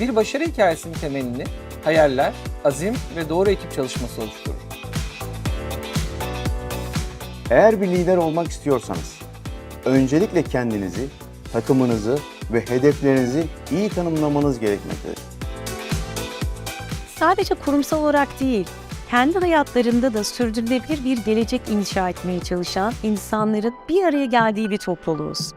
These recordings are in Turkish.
Bir başarı hikayesinin temelini hayaller, azim ve doğru ekip çalışması oluşturur. Eğer bir lider olmak istiyorsanız, öncelikle kendinizi, takımınızı ve hedeflerinizi iyi tanımlamanız gerekmektedir. Sadece kurumsal olarak değil, kendi hayatlarında da sürdürülebilir bir gelecek inşa etmeye çalışan insanların bir araya geldiği bir topluluğuz.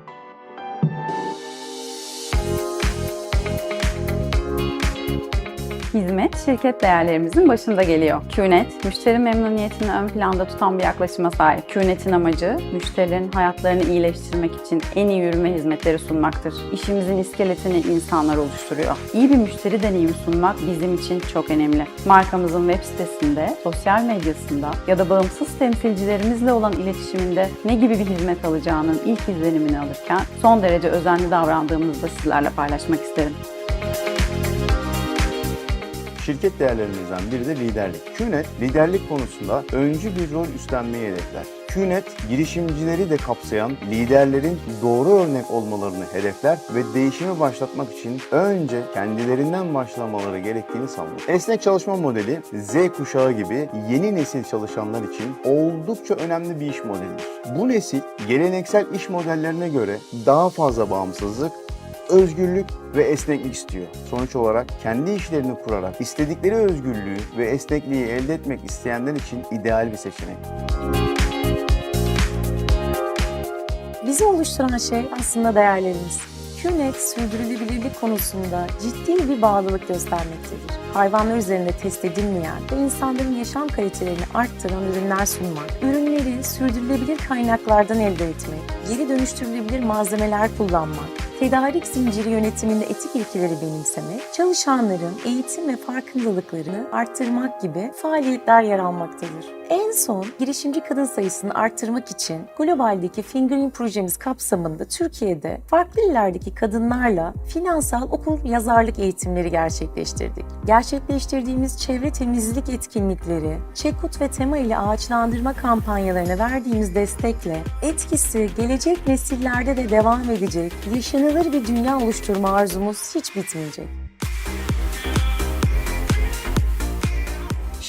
Hizmet, şirket değerlerimizin başında geliyor. QNET, müşteri memnuniyetini ön planda tutan bir yaklaşıma sahip. QNET'in amacı, müşterilerin hayatlarını iyileştirmek için en iyi yürüme hizmetleri sunmaktır. İşimizin iskeletini insanlar oluşturuyor. İyi bir müşteri deneyimi sunmak bizim için çok önemli. Markamızın web sitesinde, sosyal medyasında ya da bağımsız temsilcilerimizle olan iletişiminde ne gibi bir hizmet alacağının ilk izlenimini alırken son derece özenli davrandığımızı da sizlerle paylaşmak isterim. Şirket değerlerimizden biri de liderlik. QNET, liderlik konusunda öncü bir rol üstlenmeyi hedefler. QNET, girişimcileri de kapsayan liderlerin doğru örnek olmalarını hedefler ve değişimi başlatmak için önce kendilerinden başlamaları gerektiğini savunur. Esnek çalışma modeli, Z kuşağı gibi yeni nesil çalışanlar için oldukça önemli bir iş modelidir. Bu nesil, geleneksel iş modellerine göre daha fazla bağımsızlık, özgürlük ve esneklik istiyor. Sonuç olarak kendi işlerini kurarak istedikleri özgürlüğü ve esnekliği elde etmek isteyenler için ideal bir seçenek. Bizi oluşturan şey aslında değerlerimiz. QNET sürdürülebilirlik konusunda ciddi bir bağlılık göstermektedir. Hayvanlar üzerinde test edilmeyen ve insanların yaşam kalitelerini arttıran ürünler sunmak, ürünleri sürdürülebilir kaynaklardan elde etmek, geri dönüştürülebilir malzemeler kullanmak, tedarik zinciri yönetiminde etik ilkeleri benimsemek, çalışanların eğitim ve farkındalıklarını arttırmak gibi faaliyetler yer almaktadır. En son girişimci kadın sayısını arttırmak için globaldeki Fingering projemiz kapsamında Türkiye'de farklı illerdeki kadınlarla finansal okul yazarlık eğitimleri gerçekleştirdik. Gerçekleştirdiğimiz çevre temizlik etkinlikleri, Çekut ve Tema ile ağaçlandırma kampanyalarına verdiğimiz destekle etkisi gelecek nesillerde de devam edecek, yaşanılır bir dünya oluşturma arzumuz hiç bitmeyecek.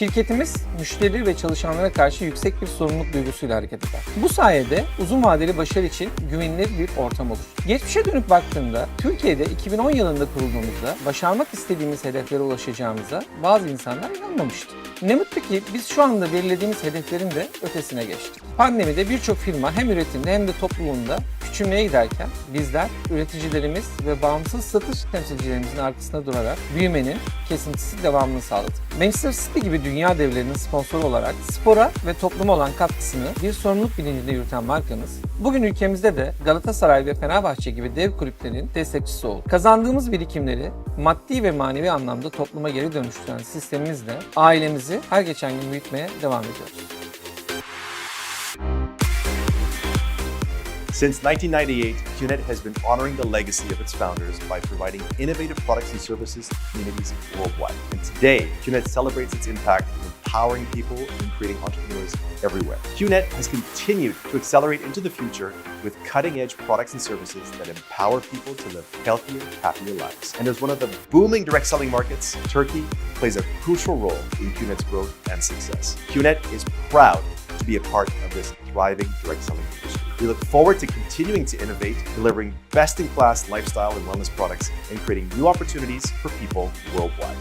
Şirketimiz müşteri ve çalışanlara karşı yüksek bir sorumluluk duygusuyla hareket eder. Bu sayede uzun vadeli başarı için güvenilir bir ortam olur. Geçmişe dönüp baktığımda Türkiye'de 2010 yılında kurulduğumuzda başarmak istediğimiz hedeflere ulaşacağımıza bazı insanlar inanmamıştı. Ne mutlu ki biz şu anda belirlediğimiz hedeflerin de ötesine geçtik. Pandemide birçok firma hem üretimde hem de topluluğunda küçülmeye giderken bizler üreticilerimiz ve bağımsız satış temsilcilerimizin arkasında durarak büyümenin kesintisiz devamını sağladık. Manchester City gibi dünya devlerinin sponsoru olarak spora ve topluma olan katkısını bir sorumluluk bilincinde yürüten markamız, bugün ülkemizde de Galatasaray ve Fenerbahçe gibi dev kulüplerin destekçisi oldu. Kazandığımız birikimleri maddi ve manevi anlamda topluma geri dönüştüren sistemimizle ailemizi her geçen gün büyütmeye devam ediyoruz. Since 1998, QNET has been honoring the legacy of its founders by providing innovative products and services to communities worldwide. And today, QNET celebrates its impact in empowering people and creating entrepreneurs everywhere. QNET has continued to accelerate into the future with cutting edge products and services that empower people to live healthier, happier lives. And as one of the booming direct selling markets, Turkey plays a crucial role in QNET's growth and success. QNET is proud to be a part of this thriving direct selling industry. We look forward to continuing to innovate, delivering best in class lifestyle and wellness products, and creating new opportunities for people worldwide.